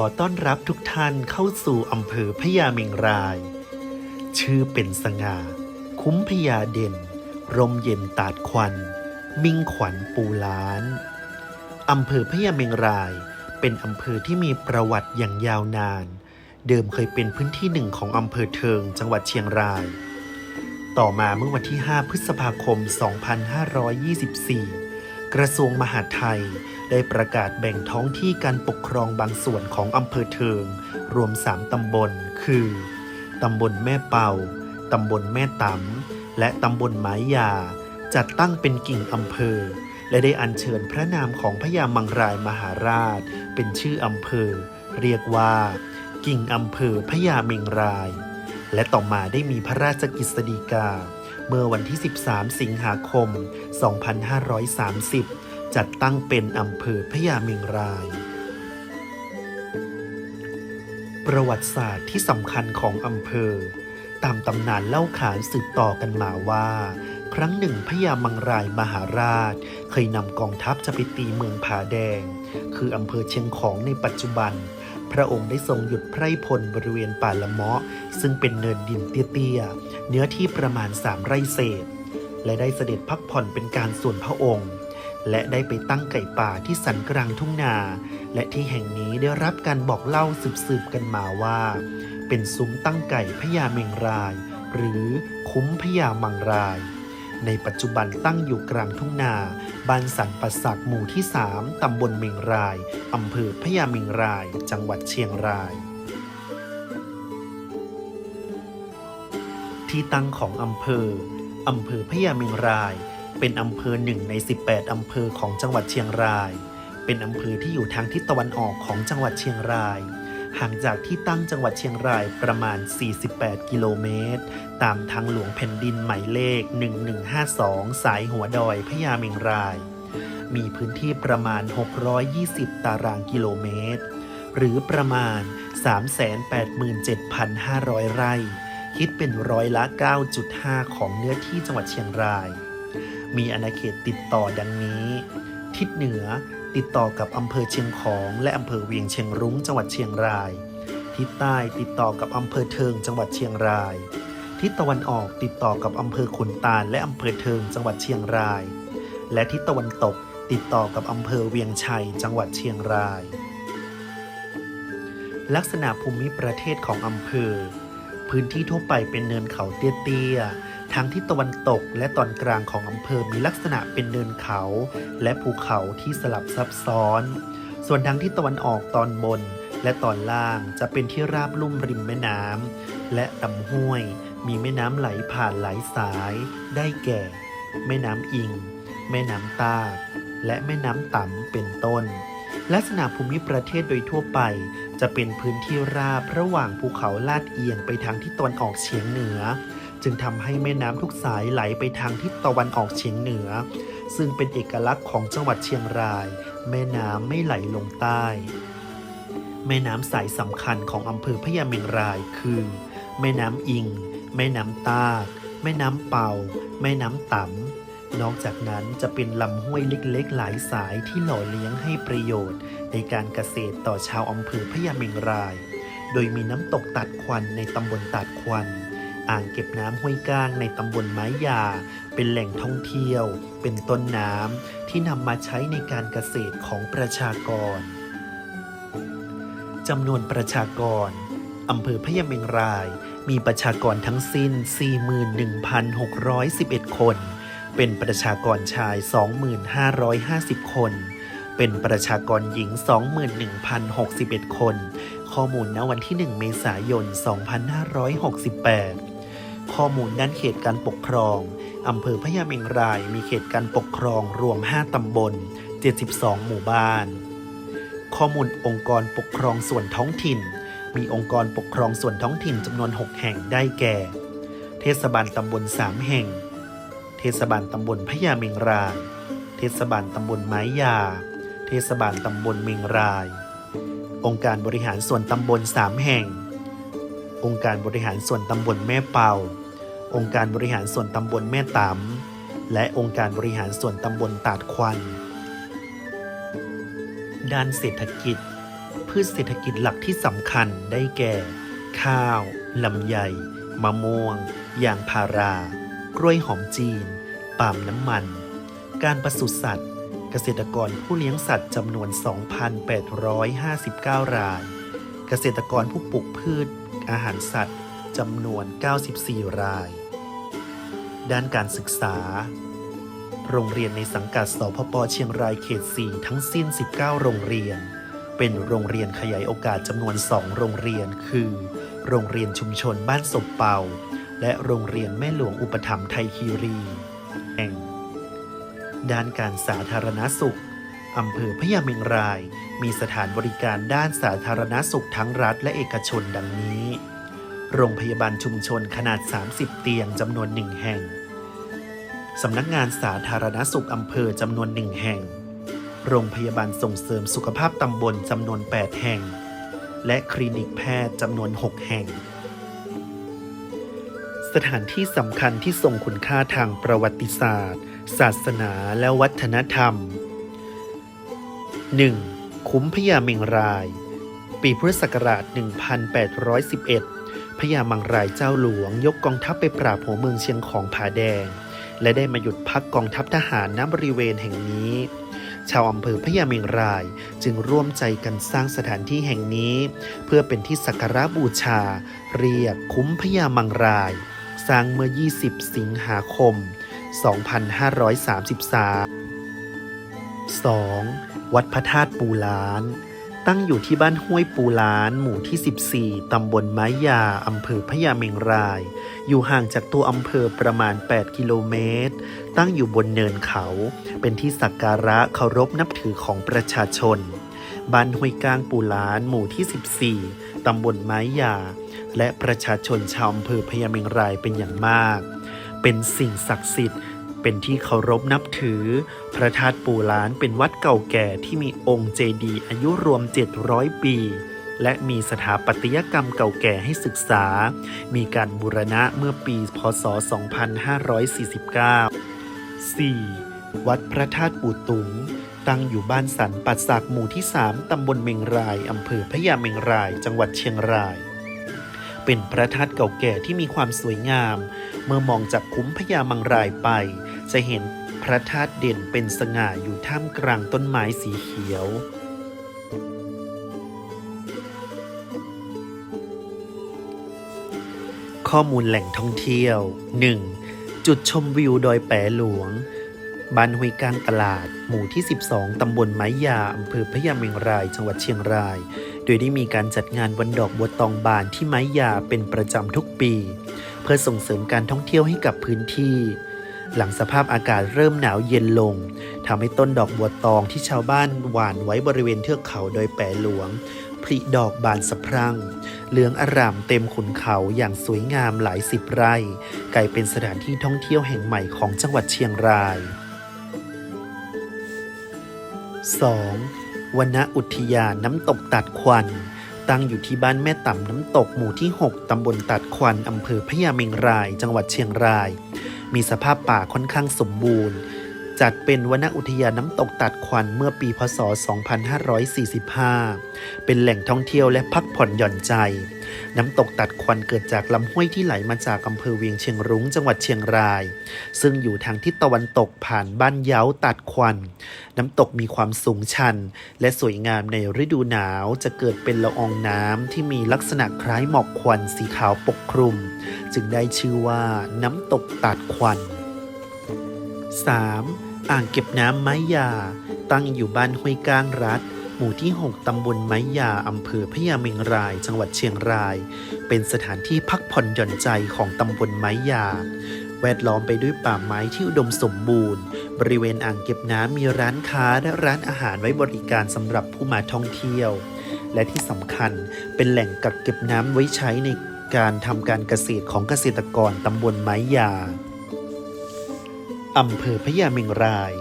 อต้อนรับทุกท่านเข้าสู่อำเภอพญาเมงราย ชื่อเป็นสง่า คุ้มพญาเด่น ร่มเย็นตาดควัน มิ่งขวัญปูล้าน อำเภอพญาเมงราย เป็นอำเภอที่มีประวัติอย่างยาวนาน เดิมเคยเป็นพื้นที่หนึ่งของอำเภอเทิงจังหวัดเชียงราย ต่อมาเมื่อวันที่ 5 พฤษภาคม 2524 กระทรวงมหาดไทย ได้ประกาศแบ่งท้องที่การปกครองบางส่วนของอำเภอเทิง รวม 3 ตำบล คือ ตำบลแม่เป่า ตำบลแม่ตำและตำบลไม้ยา จัดตั้งเป็นกิ่งอำเภอ และได้อัญเชิญพระนามของพญามังรายมหาราช เป็นชื่ออำเภอ เรียกว่า กิ่งอำเภอพญาเมงราย และต่อมาได้มีพระราชกฤษฎีกา เมื่อวันที่ 13 สิงหาคม 2530 จัดตั้งเป็นอำเภอพญาเมงราย ประวัติศาสตร์ที่สำคัญของอำเภอ ตามตำนานเล่าขานสืบต่อกันมาว่า ครั้งหนึ่งพญามังรายมหาราช เคยนำกองทัพจะไปตีเมืองผาแดง คืออำเภอเชียงของในปัจจุบัน พระองค์ได้ทรงหยุดไพร่พลบริเวณป่าละเมาะ ซึ่งเป็นเนินดินเตี้ยๆ เนื้อที่ประมาณสามไร่เศษ และได้เสด็จพักผ่อนเป็นการส่วนพระองค์ และได้ไปตั้งไก่ป่าที่สันกลางทุ่งนา และที่แห่งนี้ได้รับการบอกเล่าสืบๆกันมาว่า เป็นซุ้มตั้งไก่พญาเมงราย หรือคุ้มพญามังราย ในปัจจุบันตั้งอยู่กลางทุ่งนา บ้านสันปัสสักหมู่ที่ 3 ตำบลเมงราย อำเภอพญาเมงราย จังหวัดเชียงราย ที่ตั้งของอำเภอ อำเภอพญาเมงราย เป็นอำเภอหนึ่งใน 18 อำเภอของจังหวัดเชียงราย เป็นอำเภอที่อยู่ทางทิศตะวันออกของจังหวัดเชียงราย ห่างจากที่ตั้งจังหวัดเชียงรายประมาณ 48 กิโลเมตร ตามทางหลวงแผ่นดินหมายเลข 1152 สายหัวดอยพญาเมงราย มีพื้นที่ประมาณ 620 ตารางกิโลเมตร หรือประมาณ 387,500 ไร่ คิดเป็นร้อยละ 9.5 ของเนื้อที่จังหวัดเชียงราย มีอาณาเขตติดต่อดังนี้ ทิศเหนือ ติดต่อกับอำเภอเชียงของ และอำเภอเวียงเชียงรุ้งจังหวัดเชียงราย ทิศใต้ติดต่อกับอำเภอเทิงจังหวัดเชียงราย ทิศตะวันออกติดต่อกับอำเภอขุนตาลและอำเภอเทิงจังหวัดเชียงราย และทิศตะวันตกติดต่อกับอำเภอเวียงชัย จังหวัดเชียงราย ลักษณะภูมิประเทศของอำเภอ พื้นที่ทั่วไปเป็นเนินเขาเตี้ยๆ ทางทิศตะวันตกและตอนกลางของอำเภอมีลักษณะเป็นเนินเขา และภูเขาที่สลับซับซ้อน ส่วนทางทิศตะวันออกตอนบนและตอนล่างจะเป็นที่ราบลุ่มริมแม่น้ำและลำห้วย มีแม่น้ำไหลผ่านหลายสาย ได้แก่ แม่น้ำอิง แม่น้ำตาดและแม่น้ำต่ำเป็นต้น ลักษณะภูมิประเทศโดยทั่วไป จะเป็นพื้นที่ราบระหว่างภูเขาลาดเอียงไปทางทิศตะวันออกเฉียงเหนือ จึงทำให้แม่น้ำทุกสายไหลไปทางทิศตะวันออกเฉียงเหนือ ซึ่งเป็นเอกลักษณ์ของจังหวัดเชียงราย แม่น้ำไม่ไหลลงใต้ แม่น้ำสายสำคัญของอำเภอพญาเมงรายคือ แม่น้ำอิง แม่น้ำตากแม่น้ำเป่า แม่น้ำต่ำนอกจากนั้นจะเป็นลำห้วยเล็กๆ หลายสายที่หล่อเลี้ยงให้ประโยชน์ ในการเกษตรต่อชาวอำเภอพญาเมงราย โดยมีน้ำตกตัดควันในตำบลตัดควัน อ่างเก็บน้ำห้วยก้างในตำบลไม้ยา เป็นแหล่งท่องเที่ยว เป็นต้นน้ำที่นำมาใช้ในการเกษตรของประชากรจำนวนประชากรอำเภอพญาเมงราย มีประชากรทั้งสิ้น 41,611 คน เป็นประชากรชาย 2,550 คน เป็นประชากรหญิง 21,061 คน ข้อมูลณวันที่ 1 เมษายน 2568 ข้อมูลด้านเขตการปกครอง อำเภอพญาเมงรายมีเขตการปกครองรวม 5 ตำบล 72 หมู่บ้าน ข้อมูลองค์กรปกครองส่วนท้องถิ่น มีองค์กรปกครองส่วนท้องถิ่นจำนวน 6 แห่งได้แก่ เทศบาลตำบล 3 แห่ง เทศบาลตำบลพญาเมงราย เทศบาลตำบลไม้ยา เทศบาลตำบลเมงราย องค์การบริหารส่วนตำบล 3 แห่ง องค์การบริหารส่วนตำบลแม่เป่า องค์การบริหารส่วนตำบลแม่ตำและองค์การบริหารส่วนตำบลตาดควันด้านเศรษฐกิจ พืชเศรษฐกิจหลักที่สำคัญได้แก่ ข้าวลำไย มะม่วง ยางพารา กล้วยหอมจีน ปาล์มน้ำมัน การปศุสัตว์ เกษตรกรผู้เลี้ยงสัตว์จำนวน 2,859 ราย เกษตรกรผู้ปลูกพืช อาหารสัตว์จำนวน 94 ราย ด้านการศึกษา โรงเรียนในสังกัดสพปเชียงรายเขต 4 ทั้งสิ้น 19 โรงเรียน เป็นโรงเรียนขยายโอกาสจำนวน 2 โรงเรียน คือ โรงเรียนชุมชนบ้านศพเป่า และโรงเรียนแม่หลวงอุปถัมภ์ไทยคีรีแห่งด้านการสาธารณสุข อำเภอพญาเมงราย มีสถานบริการด้านสาธารณสุขทั้งรัฐและเอกชนดังนี้ โรงพยาบาลชุมชนขนาด 30 เตียงจำนวนหนึ่งแห่ง สำนักงานสาธารณสุขอำเภอจำนวนหนึ่งแห่ง โรงพยาบาลส่งเสริมสุขภาพตำบลจำนวน 8 แห่ง และคลินิกแพทย์จำนวน 6 แห่งสถานที่สำคัญที่ทรงคุณค่าทางประวัติศาสตร์ ศาสนาและวัฒนธรรม 1. คุ้มพญาเมงราย ปีพุทธศักราช 1811 พญามังรายเจ้าหลวงยกกองทัพไปปราบหัวเมืองเชียงของผาแดง และได้มาหยุดพักกองทัพทหารณบริเวณแห่งนี้ ชาวอำเภอพญาเมงรายจึงร่วมใจกันสร้างสถานที่แห่งนี้ เพื่อเป็นที่สักการะบูชา เรียกคุ้มพญามังราย สร้างเมื่อ 20 สิงหาคม 2533 2. วัดพระธาตุปูล้าน ตั้งอยู่ที่บ้านห้วยปูล้าน หมู่ที่ 14 ตำบลไม้ยา อำเภอพญาเมงราย อยู่ห่างจากตัวอำเภอประมาณ 8 กิโลเมตร ตั้งอยู่บนเนินเขา เป็นที่สักการะเคารพนับถือของประชาชน บ้านห้วยกลางปูล้าน หมู่ที่ 14 ตำบลไม้ยา และประชาชนชาวอำเภอพญาเมงรายเป็นอย่างมาก เป็นสิ่งศักดิ์สิทธิ์ เป็นที่เคารพนับถือ พระธาตุปูล้านเป็นวัดเก่าแก่ที่มีองค์เจดีย์อายุรวม 700 ปี และมีสถาปัตยกรรมเก่าแก่ให้ศึกษา มีการบูรณะเมื่อปี พศ 2549 4. วัดพระธาตุปูตุงตั้งอยู่บ้านสันปัดสักหมู่ที่ 3 ตำบลเมงราย อำเภอพญาเมงราย จังหวัดเชียงราย เป็นพระธาตุเก่าแก่ที่มีความสวยงาม เมื่อมองจากคุ้มพญามังรายไป จะเห็นพระธาตุเด่นเป็นสง่าอยู่ท่ามกลางต้นไม้สีเขียว ข้อมูลแหล่งท่องเที่ยว 1. จุดชมวิวดอยแปหลวงบ้านห้วยกางตลาด หมู่ที่ 12 ตำบลไม้ยา อำเภอพญาเมงราย จังหวัดเชียงราย โดยได้มีการจัดงานวันดอกบัวตองบานที่ไม้ยาเป็นประจำทุกปี เพื่อส่งเสริมการท่องเที่ยวให้กับพื้นที่ หลังสภาพอากาศเริ่มหนาวเย็นลงทำให้ต้นดอกบัวตองที่ชาวบ้านหว่านไว้บริเวณเทือกเขาโดยแปหลวงผลิดอกบานสะพรั่ง เหลืองอร่ามเต็มขุนเขาอย่างสวยงามหลายสิบไร่ กลายเป็นสถานที่ท่องเที่ยวแห่งใหม่ของจังหวัดเชียงราย 2. วนอุทยานน้ำตกตัดควันตั้งอยู่ที่บ้านแม่ต่ำน้ำตกหมู่ที่ 6 ตำบลตัดควัน อำเภอพญาเมงราย จังหวัดเชียงราย มีสภาพป่าค่อนข้างสมบูรณ์ จัดเป็นวนอุทยานน้ำตกตัดควันเมื่อปีพศ 2545 เป็นแหล่งท่องเที่ยวและพักผ่อนหย่อนใจ น้ำตกตัดควันเกิดจากลำห้วยที่ไหลมาจากอำเภอเวียงเชียงรุ้งจังหวัดเชียงราย ซึ่งอยู่ทางทิศตะวันตกผ่านบ้านเย้าตัดควัน น้ำตกมีความสูงชัน และสวยงามในฤดูหนาวจะเกิดเป็นละอองน้ำที่มีลักษณะคล้ายหมอกควันสีขาวปกคลุม จึงได้ชื่อว่าน้ำตกตัดควัน 3. อ่างเก็บน้ำไม้ยา ตั้งอยู่บ้านห้วยก้างรัฐ หมู่ที่ 6 ตำบลไม้ยา อำเภอพญาเมงราย จังหวัดเชียงราย เป็นสถานที่พักผ่อนหย่อนใจของตำบลไม้ยา แวดล้อมไปด้วยป่าไม้ที่อุดมสมบูรณ์ บริเวณอ่างเก็บน้ำมีร้านค้าและร้านอาหารไว้บริการสำหรับผู้มาท่องเที่ยว และที่สำคัญเป็นแหล่งกักเก็บน้ำไว้ใช้ในการทำการเกษตรของเกษตรกรตำบลไม้ยาอำเภอพญาเมงราย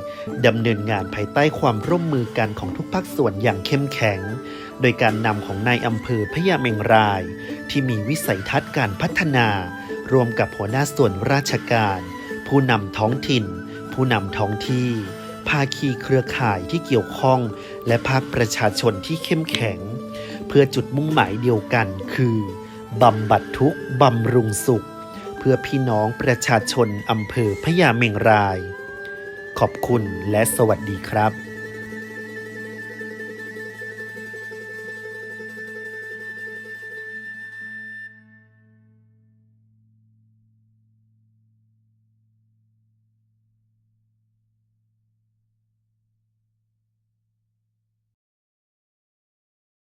ดำเนินงานภายใต้ความร่วมมือกันของทุกภาคส่วนอย่างเข้มแข็ง โดยการนำของนายอำเภอพญาเมงราย ที่มีวิสัยทัศน์การพัฒนา รวมกับหัวหน้าส่วนราชการ ผู้นำท้องถิ่น ผู้นำท้องที่ ภาคีเครือข่ายที่เกี่ยวข้อง และภาคประชาชนที่เข้มแข็ง เพื่อจุดมุ่งหมายเดียวกัน คือบำบัดทุกบำรุงสุข เพื่อพี่น้องประชาชนอำเภอพญาเมงราย ขอบคุณและสวัสดีครับ